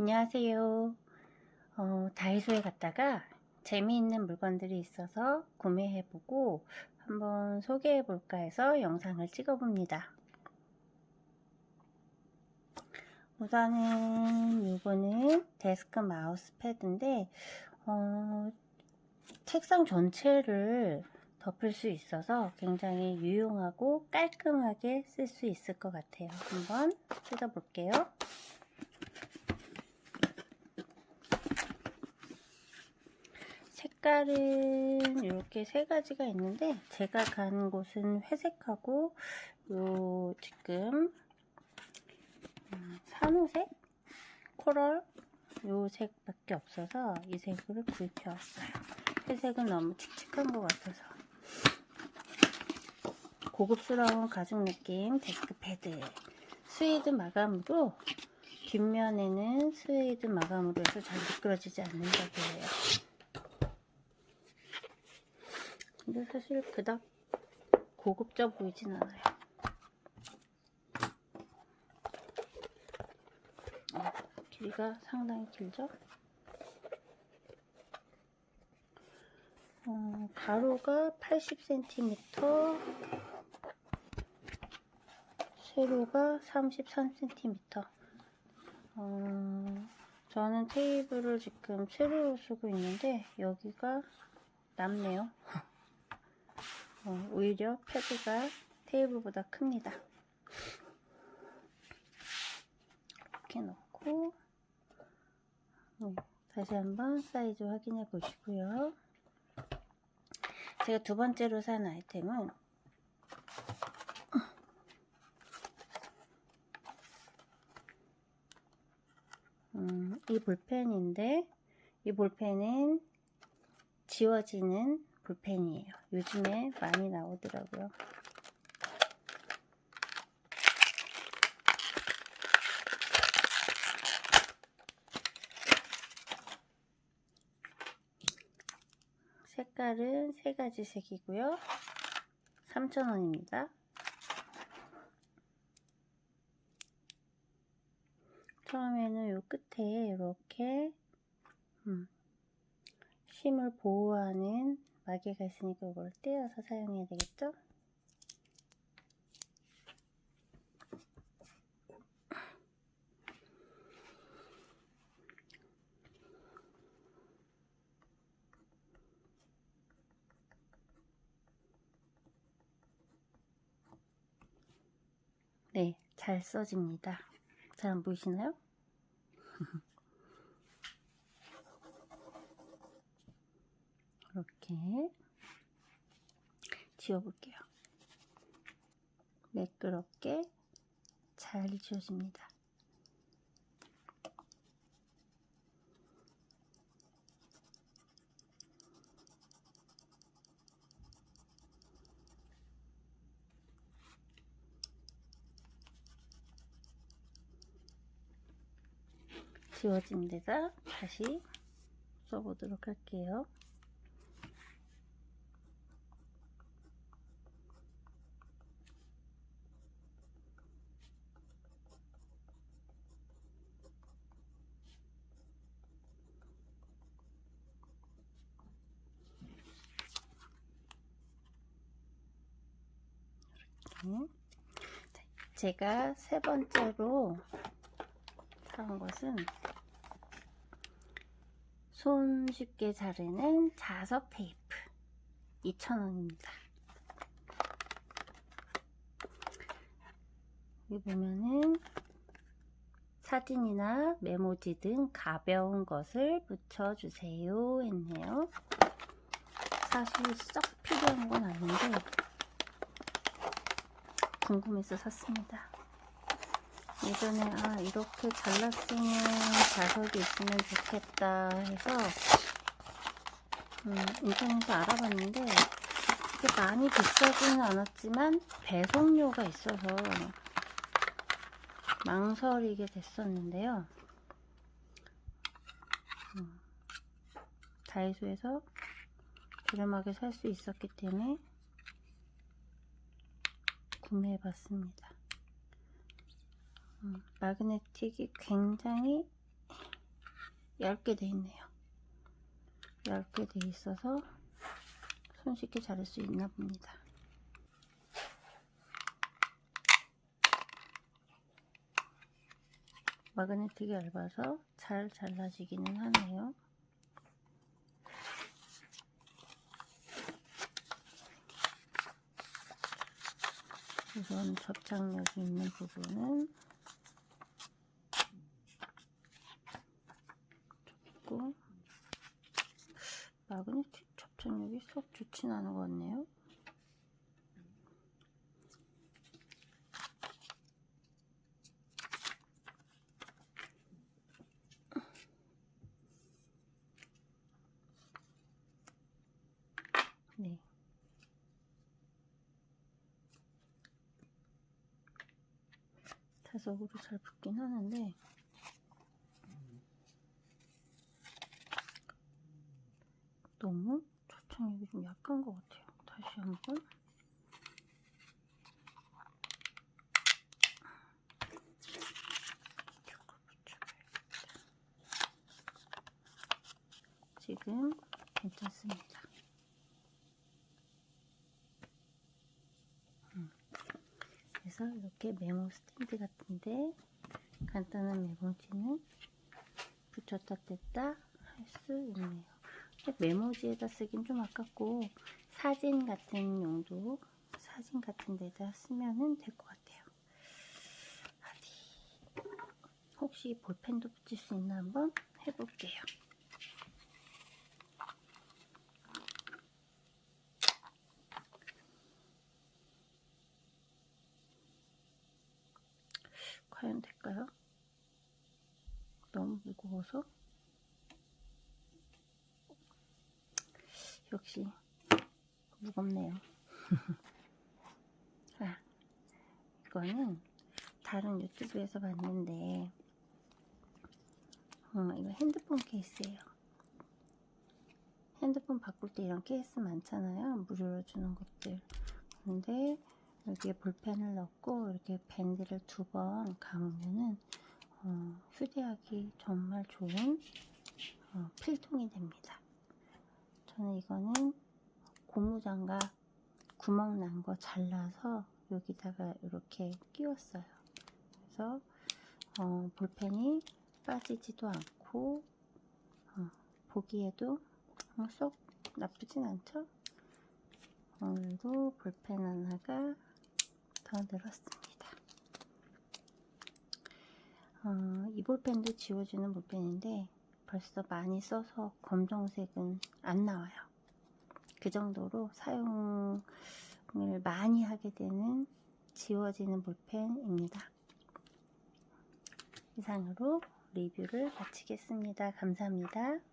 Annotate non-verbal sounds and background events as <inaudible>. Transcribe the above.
안녕하세요. 어, 다이소에 갔다가 재미있는 물건들이 있어서 구매해보고 한번 소개해볼까 해서 영상을 찍어봅니다. 우선은 이거는 데스크 마우스 패드인데 어, 책상 전체를 덮을 수 있어서 굉장히 유용하고 깔끔하게 쓸 수 있을 것 같아요. 한번 뜯어볼게요. 색깔은 이렇게 세 가지가 있는데 제가 간 곳은 회색하고 요 지금 음, 산호색, 코럴 요 색밖에 없어서 이 색으로 구입해 왔어요. 회색은 너무 칙칙한 것 같아서 고급스러운 가죽 느낌 데스크 패드 스웨이드 마감으로 뒷면에는 스웨이드 마감으로 해서 잘 미끄러지지 않는다고 해요. 근데 사실 그닥 고급져 보이진 않아요. 어, 길이가 상당히 길죠? 어, 가로가 80cm, 세로가 33cm. 어, 저는 테이블을 지금 세로로 쓰고 있는데 여기가 남네요. <laughs> 어, 오히려 패드가 테이블보다 큽니다. 이렇게 놓고 네, 다시 한번 사이즈 확인해 보시고요. 제가 두 번째로 산 아이템은 음, 이 볼펜인데 이 볼펜은 지워지는 볼펜이에요. 요즘에 많이 나오더라고요. 색깔은 세 가지 색이고요. 3,000원입니다. 처음에는 요 끝에 이렇게 음, 심을 보호하는 마개가 있으니까 이걸 떼어서 사용해야 되겠죠? 네, 잘 써집니다. 잘 안 보이시나요? <laughs> 이렇게 지워볼게요. 매끄럽게 잘 지워집니다. 지워진 데다 다시 써보도록 할게요. 제가 세 번째로 사온 것은 손쉽게 자르는 자석 테이프 2,000원입니다. 여기 보면은 사진이나 메모지 등 가벼운 것을 붙여주세요 했네요. 사실 썩 필요한 건 아닌데 궁금해서 샀습니다. 예전에 아 이렇게 잘랐으면 자석이 있으면 좋겠다 해서 음, 인터넷에서 알아봤는데 이게 많이 비싸지는 않았지만 배송료가 있어서 망설이게 됐었는데요. 음, 다이소에서 저렴하게 살 수 있었기 때문에 구매해봤습니다. 음, 마그네틱이 굉장히 얇게 돼 있네요. 얇게 돼 있어서 손쉽게 자를 수 있나 봅니다. 마그네틱이 얇아서 잘 잘라지기는 하네요. 우선 접착력이 있는 부분은 접고 마그네틱 접착력이 썩 좋진 않은 것 같네요. 네. 자석으로 잘 붙긴 하는데 너무 초청력이 좀 약한 것 같아요. 다시 한번. 지금 괜찮습니다. 그래서 이렇게 메모 스탠드 같은 데 간단한 메모지는 붙였다 뗐다 할 수 있네요. 근데 메모지에다 쓰긴 좀 아깝고 사진 같은 용도 사진 같은 데다 쓰면은 될 것 같아요. 혹시 볼펜도 붙일 수 있나 한번 해볼게요. 과연 될까요? 무거워서 역시 무겁네요. <laughs> 아, 이거는 다른 유튜브에서 봤는데 어, 이거 핸드폰 케이스예요. 핸드폰 바꿀 때 이런 케이스 많잖아요. 무료로 주는 것들. 근데 여기에 볼펜을 넣고 이렇게 밴드를 두 번 감으면은 어, 휴대하기 정말 좋은 어, 필통이 됩니다. 저는 이거는 고무장갑 구멍 난 거 잘라서 여기다가 이렇게 끼웠어요. 그래서 어, 볼펜이 빠지지도 않고 어, 보기에도 어, 쏙 나쁘진 않죠? 오늘도 볼펜 하나가 더 늘었습니다. 어, 이 볼펜도 지워지는 볼펜인데 벌써 많이 써서 검정색은 안 나와요. 그 정도로 사용을 많이 하게 되는 지워지는 볼펜입니다. 이상으로 리뷰를 마치겠습니다. 감사합니다.